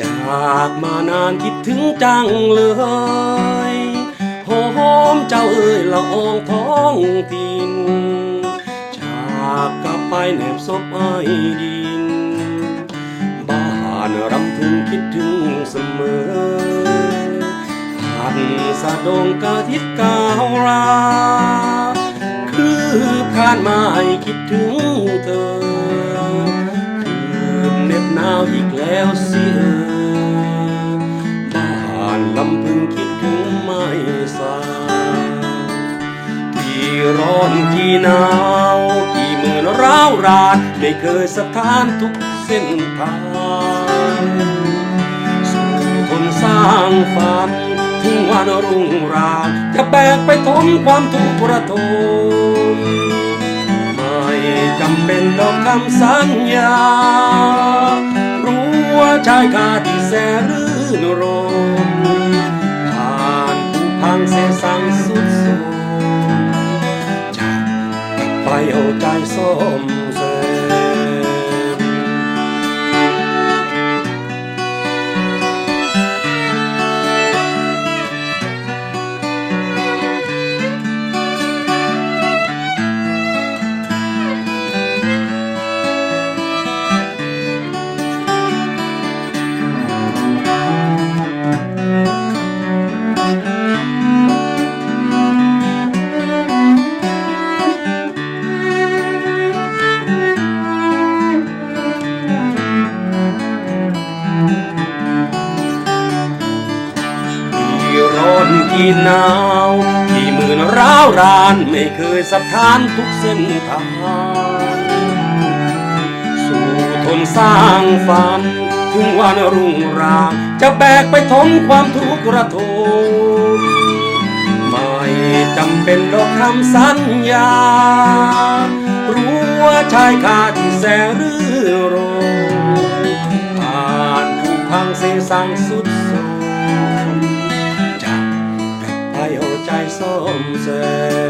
จากมานานคิดถึงจังเลยหอมเจ้าเอ่ยละอองท้องทินจากกลับไปแนบศพไอ้ดิน บ้านรำพึงคิดถึงเสมอหันสะดงกะทิดกาวรา คือผ่านมาให้คิดถึงเธอ อนที่หนาวที่มือร้าวรานไม่เคยสถานทุกเส้นทางสู่ทนสร้างฝันถึงวันรุ่งรางจะแบกไปทนความทุกข์ระทมไม่จำเป็นดอกคำสัญญา รู้ว่าชายคาที่แสนรื่นรมผ่านผู้พังเสสังสุดาใจส้มเสม ที่หนาว ที่มือนร้าวรานไม่เคยสถานทุกเส้นทาง สู่ทนสร้างฝัน ถึงวันรุ่งราง จะแบกไปทนความทุกข์ระทมไม่จำเป็นดอกคำสัญญา รู้ว่าชายคาที่แสนรื่นรมผ่านผู้พังเสสังสุดโทร จา